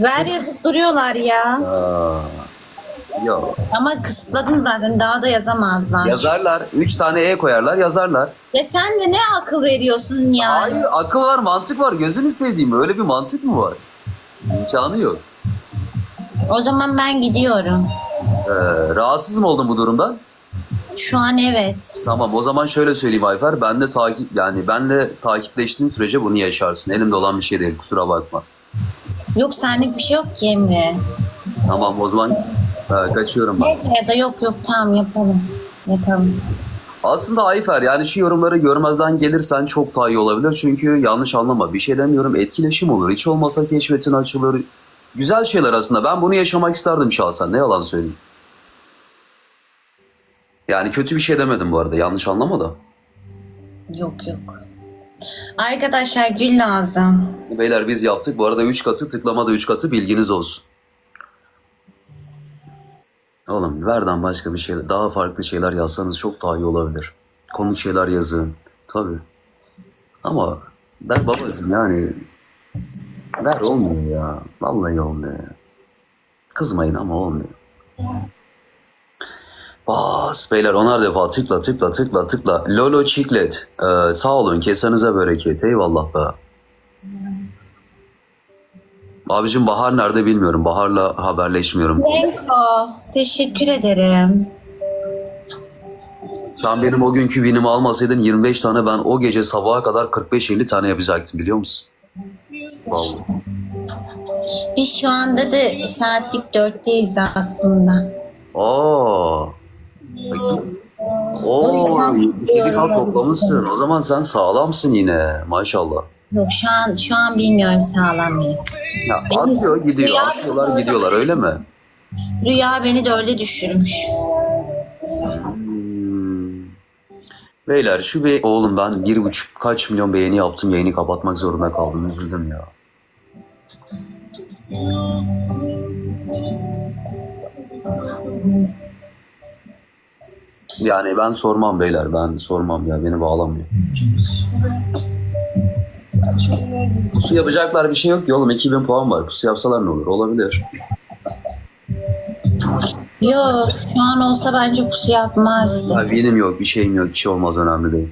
Ver yazıp duruyorlar ya. Aa, yok. Ama kısıtladım zaten daha da yazamazlar. Yazarlar. Üç tane E koyarlar yazarlar. Ya sen de ne akıl veriyorsun ya? Hayır akıl var mantık var. Gözünü sevdiğim öyle bir mantık mı var? İmkanı yok. O zaman ben gidiyorum. Ee, rahatsız mı oldun bu durumdan? Şu an evet. Tamam o zaman şöyle söyleyeyim Ayfer. Ben de takip yani benle takipleştiğin sürece bunu yaşarsın. Elimde olan bir şey değil kusura bakma. Yok senlik bir şey yok ki Emre. Tamam o zaman e, kaçıyorum ben. Neyse ya da yok yok tamam yapalım. Yapalım. Aslında Ayfer yani şu yorumları görmezden gelirsen çok daha iyi olabilir. Çünkü yanlış anlama bir şey demiyorum etkileşim olur. Hiç olmasa keşfetin açılır. Güzel şeyler aslında. Ben bunu yaşamak isterdim şahsen. Ne yalan söyleyeyim. Yani kötü bir şey demedim bu arada. Yanlış anlama da. Yok yok. Arkadaşlar gül lazım. Beyler biz yaptık. Bu arada 3 katı tıklama da 3 katı bilginiz olsun. Oğlum verden başka bir şey daha farklı şeyler yazsanız çok daha iyi olabilir. Komik şeyler yazın. Tabii. Ama ben babacığım yani ver olmuyor ya. Vallahi olmuyor ya. Kızmayın ama olmuyor. Bas beyler onar defa tıkla tıkla tıkla tıkla. Lolo Çiklet. Ee, sağ olun kesenize bereket. Eyvallah be. Abicim Bahar nerede bilmiyorum. Bahar'la haberleşmiyorum. Renko teşekkür ederim. Sen benim o günkü vinimi almasaydın 25 tane ben o gece sabaha kadar 45-50 tane yapacaktım biliyor musun? Vallahi. Biz şu anda da saatlik dörtteyiz aslında. Aa. Oo, 77 kal toplamışsın. O zaman sen sağlamsın yine. Maşallah. Yok şu an şu an bilmiyorum sağlam mıyım. Ya atıyor gidiyor, atıyorlar gidiyorlar öyle mi? Rüya beni de öyle düşürmüş. Hmm. Beyler şu bir oğlum ben bir buçuk kaç milyon beğeni yaptım yayını kapatmak zorunda kaldım üzüldüm ya. Yani ben sormam beyler ben sormam ya beni bağlamıyor. Pusu yapacaklar bir şey yok ki oğlum 2000 puan var. Pusu yapsalar ne olur? Olabilir. Yok şu an olsa bence pusu yapmazdı. Ya benim yok bir şeyim yok bir şey olmaz önemli değil.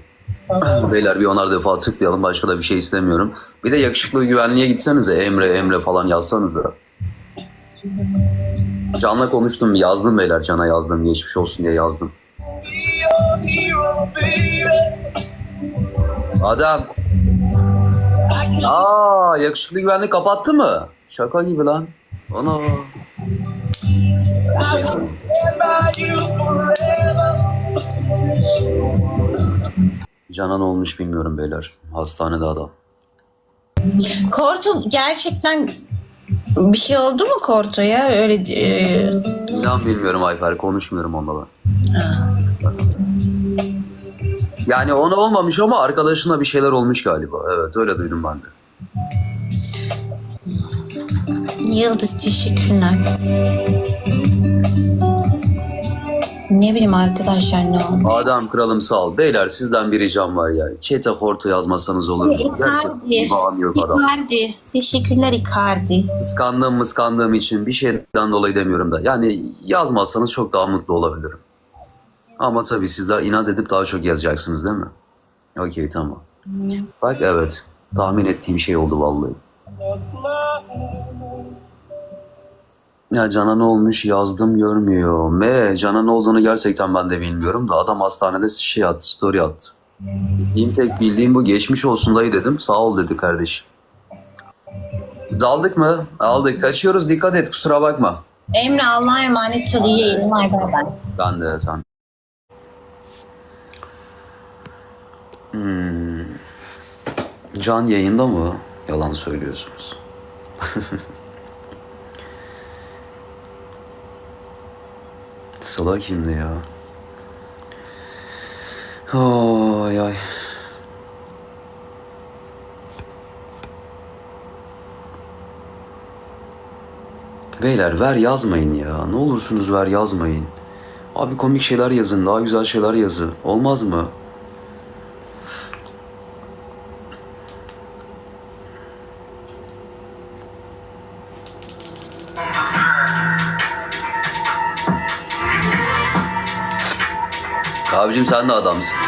Beyler bir onar defa tıklayalım başka da bir şey istemiyorum. Bir de yakışıklı güvenliğe gitsenize Emre Emre falan yazsanız da. Can'la konuştum yazdım beyler Can'a yazdım geçmiş olsun diye yazdım. Adam. Aa yakışıklı güvenlik kapattı mı? Şaka gibi lan. Ana. Canan olmuş bilmiyorum beyler. Hastanede adam. Korto gerçekten bir şey oldu mu Korto'ya? Öyle e, İnan bilmiyorum Ayfer. Konuşmuyorum onunla ben. Yani ona olmamış ama arkadaşına bir şeyler olmuş galiba. Evet öyle duydum ben de. Yıldız teşekkürler. Ne bileyim arkadaşlar ne oldu? Adem kralım sağ ol. Beyler sizden bir ricam var ya. Çete horto yazmasanız olur mu? Gerçekten bir bağım yok adam. Icardi. Teşekkürler Icardi. Kıskandığım mıskandığım için bir şeyden dolayı demiyorum da. Yani yazmazsanız çok daha mutlu olabilirim. Ama tabii sizler inat edip daha çok yazacaksınız değil mi? Okey tamam. Bak evet. Tahmin ettiğim şey oldu vallahi. Ya Can'a ne olmuş yazdım görmüyor. Me Can'a ne olduğunu gerçekten ben de bilmiyorum da adam hastanede şey attı, story attı. Bildiğim tek bildiğim bu geçmiş olsun dayı dedim. Sağ ol dedi kardeşim. Biz aldık mı? Aldık. Kaçıyoruz dikkat et kusura bakma. Emre Allah'a emanet ol iyi yayınlar baba. Ben de sen. Hmm. Can yayında mı? Yalan söylüyorsunuz. Sıla kimdi ya? Ay ay. Beyler ver yazmayın ya. Ne olursunuz ver yazmayın. Abi komik şeyler yazın, daha güzel şeyler yazın. Olmaz mı? Abicim sen de adamsın.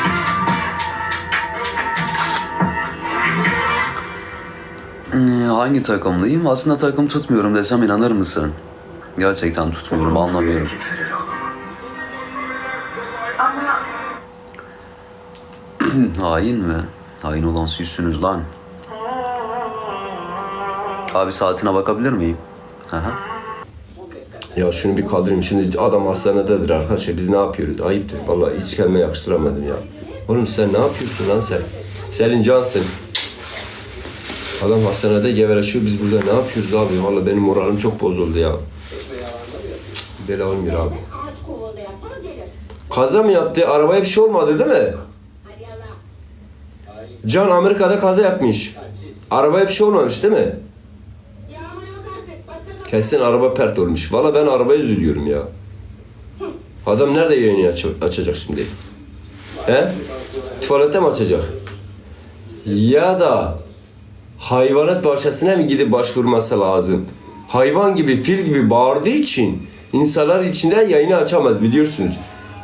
Hmm, Hangi takımlıyım? Aslında takım tutmuyorum desem inanır mısın? Gerçekten tutmuyorum, anlamıyorum. Hain mi? Hain olan sizsiniz lan. Abi saatine bakabilir miyim? Aha. Ya şunu bir kaldırayım. Şimdi adam hastanededir arkadaşlar. Biz ne yapıyoruz? Ayıptır. Vallahi hiç kendime yakıştıramadım ya. Oğlum sen ne yapıyorsun lan sen? Selin Cansın. Adam hastanede gevereşiyor. Biz burada ne yapıyoruz abi? Vallahi benim moralim çok bozuldu ya. Böyle olmuyor abi. Kaza mı yaptı? Arabaya bir şey olmadı değil mi? Can Amerika'da kaza yapmış. Arabaya bir şey olmamış değil mi? Kesin araba pert olmuş. Valla ben arabaya üzülüyorum ya. Adam nerede yayını aç- açacak şimdi? He? Tuvalete mi açacak? Ya da hayvanat bahçesine mi gidip başvurması lazım? Hayvan gibi, fil gibi bağırdığı için insanlar içinden yayını açamaz biliyorsunuz.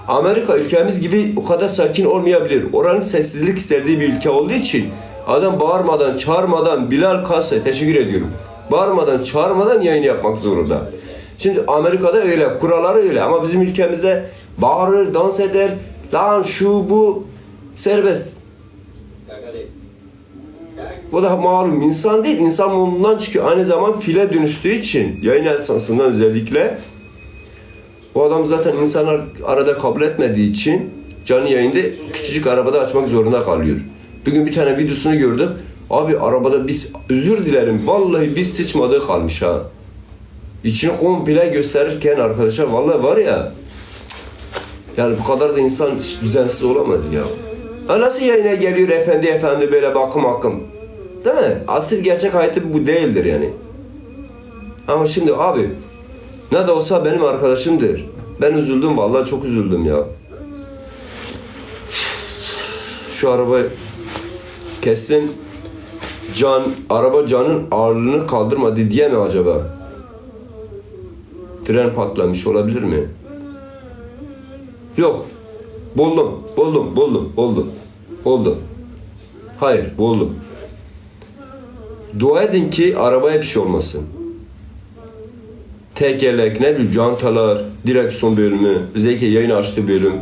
Amerika ülkemiz gibi o kadar sakin olmayabilir. Oranın sessizlik istediği bir ülke olduğu için adam bağırmadan, çağırmadan Bilal Kase teşekkür ediyorum. Bağırmadan, çağırmadan yayın yapmak zorunda. Şimdi Amerika'da öyle, kuralları öyle ama bizim ülkemizde bağırır, dans eder, lan şu bu serbest. O da malum insan değil, insan modundan çıkıyor. Aynı zaman file dönüştüğü için yayın esasından özellikle o adam zaten insanlar arada kabul etmediği için canlı yayında küçücük arabada açmak zorunda kalıyor. Bugün bir tane videosunu gördük. Abi arabada biz özür dilerim vallahi biz sıçmadığı kalmış ha. İçini komple gösterirken arkadaşlar vallahi var ya yani bu kadar da insan düzensiz olamaz ya. Ha nasıl yayına geliyor efendi efendi böyle bakım akım. Değil mi? Asıl gerçek hayatı bu değildir yani. Ama şimdi abi ne de olsa benim arkadaşımdır. Ben üzüldüm vallahi çok üzüldüm ya. Şu araba kesin can araba canın ağırlığını kaldırmadı diye mi acaba? Fren patlamış olabilir mi? Yok. Buldum, buldum, buldum, buldum. Oldu. Hayır, buldum. Dua edin ki arabaya bir şey olmasın. Tekerlek, ne bileyim cantalar, direksiyon bölümü, özellikle yayın açtığı bölüm.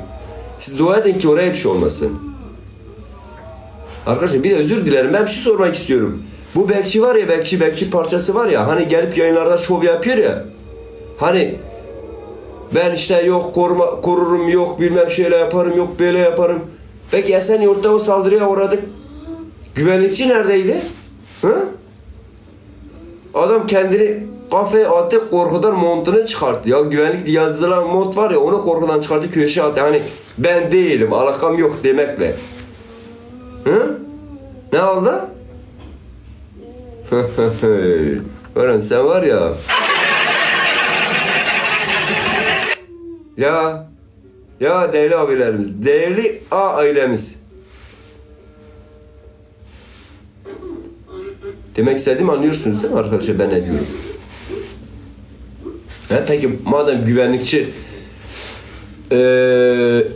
Siz dua edin ki oraya bir şey olmasın. Arkadaşlar bir de özür dilerim. Ben bir şey sormak istiyorum. Bu bekçi var ya bekçi bekçi parçası var ya hani gelip yayınlarda şov yapıyor ya. Hani ben işte yok koruma, korurum yok bilmem şöyle yaparım yok böyle yaparım. Peki Esenyurt'ta o saldırıya uğradık. Güvenlikçi neredeydi? Hı? Adam kendini kafeye attı korkudan montunu çıkarttı. Ya güvenlik yazılan mont var ya onu korkudan çıkarttı köşeye attı. Hani ben değilim alakam yok demekle. Ne oldu? Öğren sen var ya. Ya. Ya değerli abilerimiz. Değerli A ailemiz. Demek istediğimi anlıyorsunuz değil mi arkadaşlar ben ne diyorum? He, peki madem güvenlikçi eee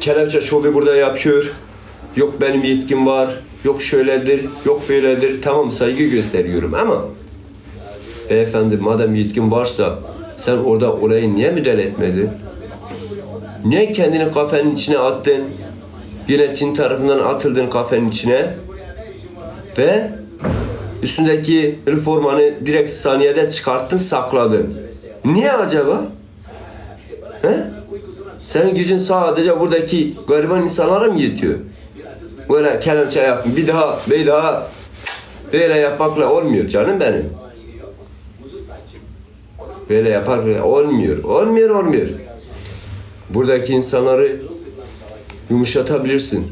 kelepçe şovu burada yapıyor. Yok benim yetkim var. Yok şöyledir, yok böyledir. Tamam saygı gösteriyorum ama beyefendi madem yetkin varsa sen orada olayı niye müdahale etmedin? Niye kendini kafenin içine attın? Yönetici tarafından atıldın kafenin içine ve üstündeki üniformanı direkt saniyede çıkarttın sakladın. Niye acaba? He? Senin gücün sadece buradaki gariban insanlara mı yetiyor? Böyle kelepçe yapın bir daha bir daha böyle yapmakla olmuyor canım benim. Böyle yapar olmuyor. Olmuyor olmuyor. Buradaki insanları yumuşatabilirsin.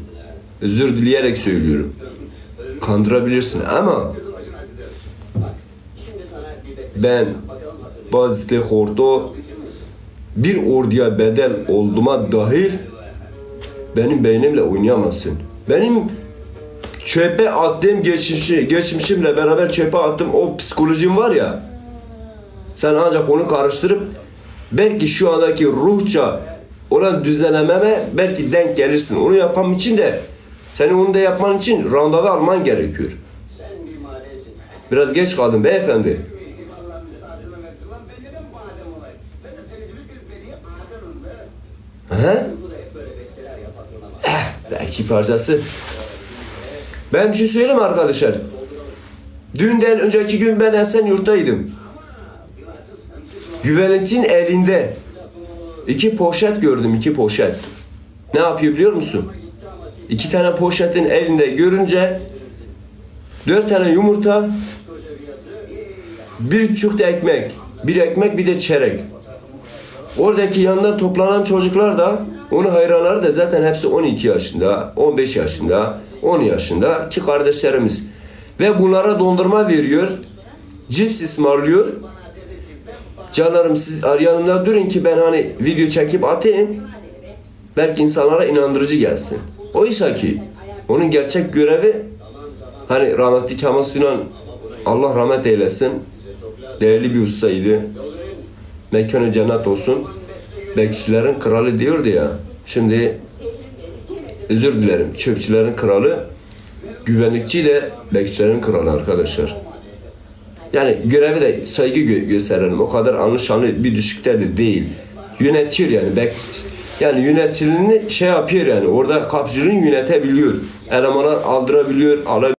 Özür dileyerek söylüyorum. Kandırabilirsin ama ben bazı horto bir orduya bedel olduğuma dahil benim beynimle oynayamazsın. Benim çöpe attığım geçmişi, geçmişimle beraber çöpe attığım o psikolojim var ya Sen ancak onu karıştırıp belki şu andaki ruhça olan düzenlememe belki denk gelirsin. Onu yapmam için de senin onu da yapman için randevu alman gerekiyor. Biraz geç kaldın beyefendi. He? Eh, belki parçası. Ben bir şey söyleyeyim arkadaşlar. Dünden önceki gün ben Esenyurt'taydım. Güvenlikçinin elinde iki poşet gördüm, iki poşet. Ne yapıyor biliyor musun? İki tane poşetin elinde görünce dört tane yumurta, bir buçuk da ekmek. Bir ekmek bir de çerek. Oradaki yanında toplanan çocuklar da onun hayranları da zaten hepsi 12 yaşında, 15 yaşında, 10 yaşında ki kardeşlerimiz. Ve bunlara dondurma veriyor. Cips ısmarlıyor. Canlarım siz yanımda durun ki ben hani video çekip atayım. Belki insanlara inandırıcı gelsin. Oysa ki onun gerçek görevi hani rahmetli Kemal Sunan Allah rahmet eylesin. Değerli bir ustaydı mekanı cennet olsun. Bekçilerin kralı diyordu ya. Şimdi özür dilerim. Çöpçülerin kralı güvenlikçi de bekçilerin kralı arkadaşlar. Yani görevi de saygı gö- gösterelim. O kadar anlaşanlı bir düşükte de değil. Yönetiyor yani. Bek yani yöneticiliğini şey yapıyor yani. Orada kapıcılığını yönetebiliyor. Elemanlar aldırabiliyor, alabiliyor.